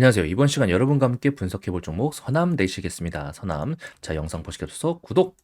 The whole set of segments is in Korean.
안녕하세요. 이번 시간 여러분과 함께 분석해 볼 종목 서남 내시겠습니다. 서남. 자, 영상 보시기 앞서서 구독,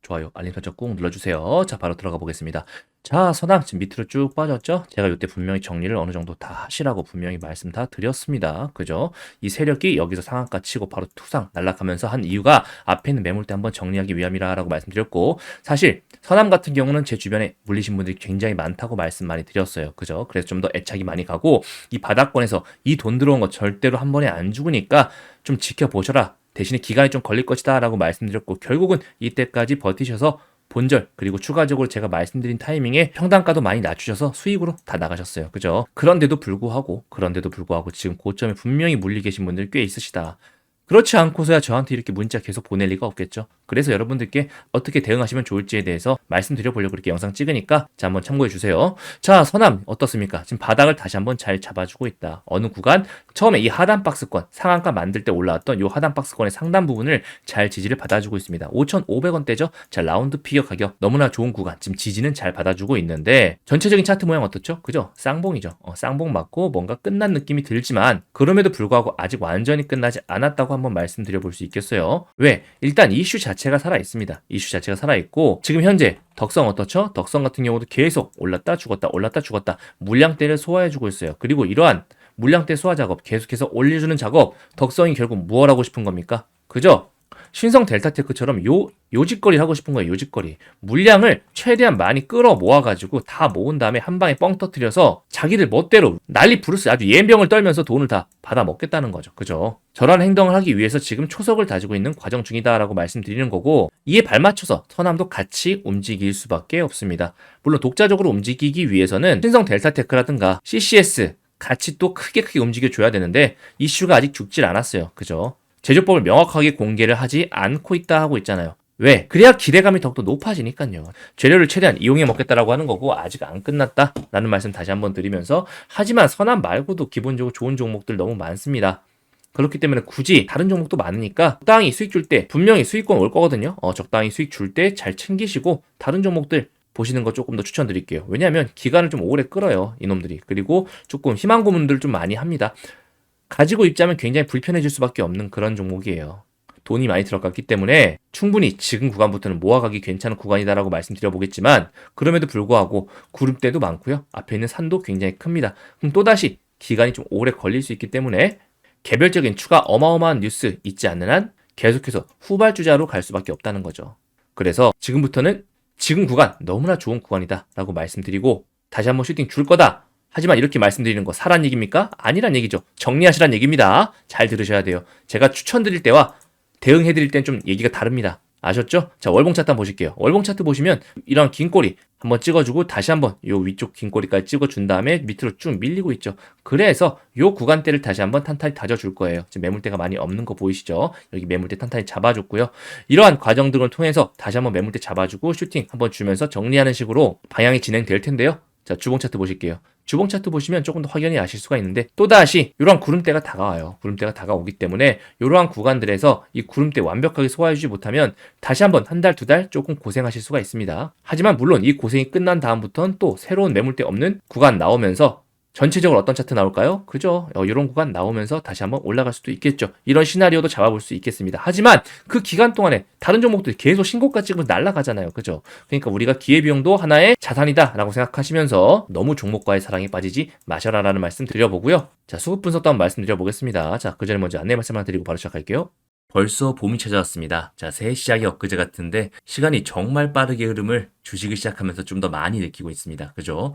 좋아요, 알림 설정 꾹 눌러주세요. 자, 바로 들어가 보겠습니다. 자, 서남 지금 밑으로 쭉 빠졌죠? 제가 이때 분명히 정리를 어느 정도 다 하시라고 분명히 말씀 다 드렸습니다. 그죠? 이 세력이 여기서 상한가 치고 바로 투상 날락하면서 한 이유가 앞에 있는 매물대 한번 정리하기 위함이라라고 말씀드렸고 사실 서남 같은 경우는 제 주변에 물리신 분들이 굉장히 많다고 말씀 많이 드렸어요. 그죠? 그래서 좀 더 애착이 많이 가고 이 바닥권에서 이 돈 들어온 거 절대로 한 번에 안 죽으니까 좀 지켜보셔라. 대신에 기간이 좀 걸릴 것이다 라고 말씀드렸고 결국은 이때까지 버티셔서 본절 그리고 추가적으로 제가 말씀드린 타이밍에 평단가도 많이 낮추셔서 수익으로 다 나가셨어요. 그죠? 그런데도 불구하고 그런데도 불구하고 지금 고점에 분명히 물리 계신 분들 꽤 있으시다. 그렇지 않고서야 저한테 이렇게 문자 계속 보낼 리가 없겠죠. 그래서 여러분들께 어떻게 대응하시면 좋을지에 대해서 말씀드려 보려고 이렇게 영상 찍으니까 자 한번 참고해 주세요. 자 서남 어떻습니까? 지금 바닥을 다시 한번 잘 잡아주고 있다. 어느 구간 처음에 이 하단 박스권 상한가 만들 때 올라왔던 이 하단 박스권의 상단 부분을 잘 지지를 받아주고 있습니다. 5,500원대죠. 자 라운드 피겨 가격 너무나 좋은 구간 지금 지지는 잘 받아주고 있는데 전체적인 차트 모양 어떻죠? 그죠? 쌍봉이죠. 어, 쌍봉 맞고 뭔가 끝난 느낌이 들지만 그럼에도 불구하고 아직 완전히 끝나지 않았다고 한번 말씀드려 볼 수 있겠어요. 왜? 일단 이슈 자체 가 살아 있습니다. 이슈 자체가 살아 있고 지금 현재 덕성 어떻죠? 덕성 같은 경우도 계속 올랐다 죽었다 올랐다 죽었다 물량대를 소화해주고 있어요. 그리고 이러한 물량대 소화 작업 계속해서 올려주는 작업 덕성이 결국 무엇 하고 싶은 겁니까? 그죠? 신성 델타테크처럼 요 요짓거리 하고 싶은 거예요. 요짓거리. 물량을 최대한 많이 끌어 모아가지고 다 모은 다음에 한 방에 뻥 터트려서 자기들 멋대로 난리 부르스 아주 예병을 떨면서 돈을 다 받아 먹겠다는 거죠. 그죠? 저런 행동을 하기 위해서 지금 초석을 다지고 있는 과정 중이다라고 말씀드리는 거고 이에 발맞춰서 서남도 같이 움직일 수밖에 없습니다. 물론 독자적으로 움직이기 위해서는 신성 델타테크라든가 CCS 같이 또 크게 크게 움직여줘야 되는데 이슈가 아직 죽질 않았어요. 그죠? 제조법을 명확하게 공개를 하지 않고 있다 하고 있잖아요. 왜? 그래야 기대감이 더욱더 높아지니까요. 재료를 최대한 이용해 먹겠다라고 하는 거고 아직 안 끝났다라는 말씀 다시 한번 드리면서 하지만 선암 말고도 기본적으로 좋은 종목들 너무 많습니다. 그렇기 때문에 굳이 다른 종목도 많으니까 적당히 수익 줄 때 분명히 수익권 올 거거든요. 어, 적당히 수익 줄 때 잘 챙기시고 다른 종목들 보시는 거 조금 더 추천드릴게요. 왜냐하면 기간을 좀 오래 끌어요. 이놈들이. 그리고 조금 희망 고문들 좀 많이 합니다. 가지고 입자면 굉장히 불편해질 수밖에 없는 그런 종목이에요. 돈이 많이 들어갔기 때문에 충분히 지금 구간부터는 모아가기 괜찮은 구간이다라고 말씀드려 보겠지만 그럼에도 불구하고 구름대도 많고요. 앞에 있는 산도 굉장히 큽니다. 그럼 또다시 기간이 좀 오래 걸릴 수 있기 때문에 개별적인 추가 어마어마한 뉴스 있지 않는 한 계속해서 후발주자로 갈 수밖에 없다는 거죠. 그래서 지금부터는 지금 구간 너무나 좋은 구간이다라고 말씀드리고 다시 한번 슈팅 줄 거다. 하지만 이렇게 말씀드리는 거 사란 얘기입니까? 아니란 얘기죠. 정리하시란 얘기입니다. 잘 들으셔야 돼요. 제가 추천드릴 때와 대응해드릴 땐 좀 얘기가 다릅니다. 아셨죠? 자, 월봉 차트 한번 보실게요. 월봉 차트 보시면 이런 긴 꼬리 한번 찍어주고 다시 한번 요 위쪽 긴 꼬리까지 찍어준 다음에 밑으로 쭉 밀리고 있죠. 그래서 요 구간대를 다시 한번 탄탄히 다져줄 거예요. 지금 매물대가 많이 없는 거 보이시죠? 여기 매물대 탄탄히 잡아줬고요. 이러한 과정 등을 통해서 다시 한번 매물대 잡아주고 슈팅 한번 주면서 정리하는 식으로 방향이 진행될 텐데요. 자, 주봉 차트 보실게요. 주봉 차트 보시면 조금 더 확연히 아실 수가 있는데 또다시 이러한 구름대가 다가와요. 구름대가 다가오기 때문에 이러한 구간들에서 이 구름대 완벽하게 소화해주지 못하면 다시 한번 한 달, 두 달 조금 고생하실 수가 있습니다. 하지만 물론 이 고생이 끝난 다음부터는 또 새로운 매물대 없는 구간 나오면서 전체적으로 어떤 차트 나올까요? 그죠? 어, 이런 구간 나오면서 다시 한번 올라갈 수도 있겠죠. 이런 시나리오도 잡아볼 수 있겠습니다. 하지만 그 기간 동안에 다른 종목들이 계속 신고가 찍으면 날아가잖아요. 그죠? 그러니까 우리가 기회비용도 하나의 자산이다라고 생각하시면서 너무 종목과의 사랑에 빠지지 마셔라라는 말씀 드려보고요. 자, 수급 분석도 한번 말씀드려보겠습니다. 자, 그 전에 먼저 안내 말씀 하나 드리고 바로 시작할게요. 벌써 봄이 찾아왔습니다. 자, 새해 시작이 엊그제 같은데 시간이 정말 빠르게 흐름을 주식을 시작하면서 좀 더 많이 느끼고 있습니다. 그죠?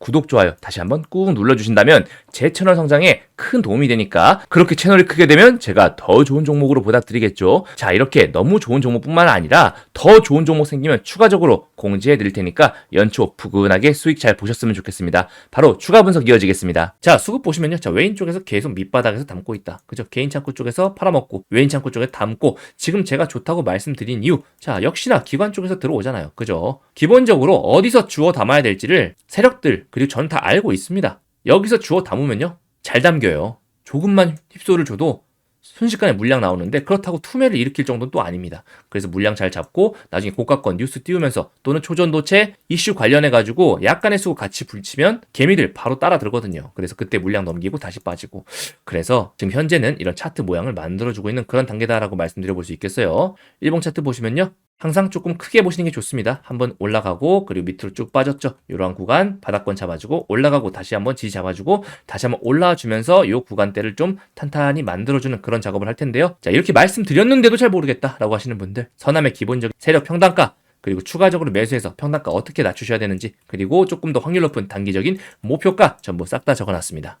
구독, 좋아요 다시 한번 꾹 눌러주신다면 제 채널 성장에 큰 도움이 되니까 그렇게 채널이 크게 되면 제가 더 좋은 종목으로 보답드리겠죠. 자 이렇게 너무 좋은 종목뿐만 아니라 더 좋은 종목 생기면 추가적으로 공지해 드릴 테니까 연초 푸근하게 수익 잘 보셨으면 좋겠습니다. 바로 추가 분석 이어지겠습니다. 자 수급 보시면요. 자 외인 쪽에서 계속 밑바닥에서 담고 있다. 그죠? 개인 창구 쪽에서 팔아먹고 외인 창구 쪽에 담고 지금 제가 좋다고 말씀드린 이유 자 역시나 기관 쪽에서 들어오잖아요. 그죠? 기본적으로 어디서 주워 담아야 될지를 세력들 그리고 전 다 알고 있습니다. 여기서 주워 담으면요. 잘 담겨요. 조금만 휩소를 줘도 순식간에 물량 나오는데 그렇다고 투매를 일으킬 정도는 또 아닙니다. 그래서 물량 잘 잡고 나중에 고가권 뉴스 띄우면서 또는 초전도체 이슈 관련해 가지고 약간의 수고 같이 불치면 개미들 바로 따라 들거든요. 그래서 그때 물량 넘기고 다시 빠지고 그래서 지금 현재는 이런 차트 모양을 만들어주고 있는 그런 단계다라고 말씀드려 볼 수 있겠어요. 일봉 차트 보시면요. 항상 조금 크게 보시는 게 좋습니다. 한번 올라가고 그리고 밑으로 쭉 빠졌죠. 이러한 구간 바닥권 잡아주고 올라가고 다시 한번 지지 잡아주고 다시 한번 올라와 주면서 이 구간대를 좀 탄탄히 만들어주는 그런 작업을 할 텐데요. 자 이렇게 말씀드렸는데도 잘 모르겠다라고 하시는 분들 서남의 기본적인 세력 평단가 그리고 추가적으로 매수해서 평단가 어떻게 낮추셔야 되는지 그리고 조금 더 확률 높은 단기적인 목표가 전부 싹 다 적어놨습니다.